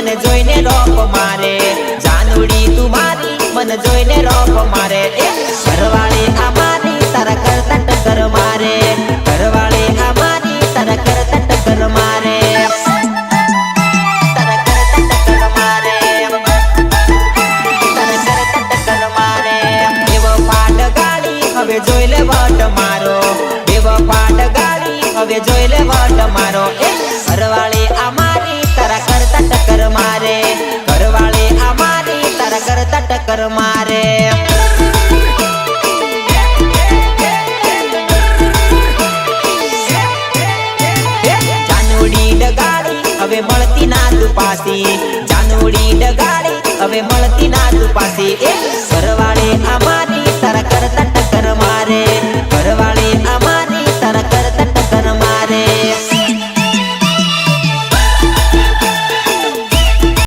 મને જોઈને રોપ મારે. જાનુડી તું મારી, મને જોઈને રોપ મારે. ઘરવાળી આ મારી. તારા કરતા ટક્કર મારે. ઘરવાળી આ મારી. તારા કરતા ટક્કર મારે. હવે જોઈ લે વટ મારો. એવો પાટ ગાડી, હવે જોઈ લે વટ મારો. એ ઘરવાળી આ ટક્કર મારે. જાનુડી ડગાડી હવે મળતી ના તું પાસી જાનુડી ડગાડી હવે મળતી ના તું પાસી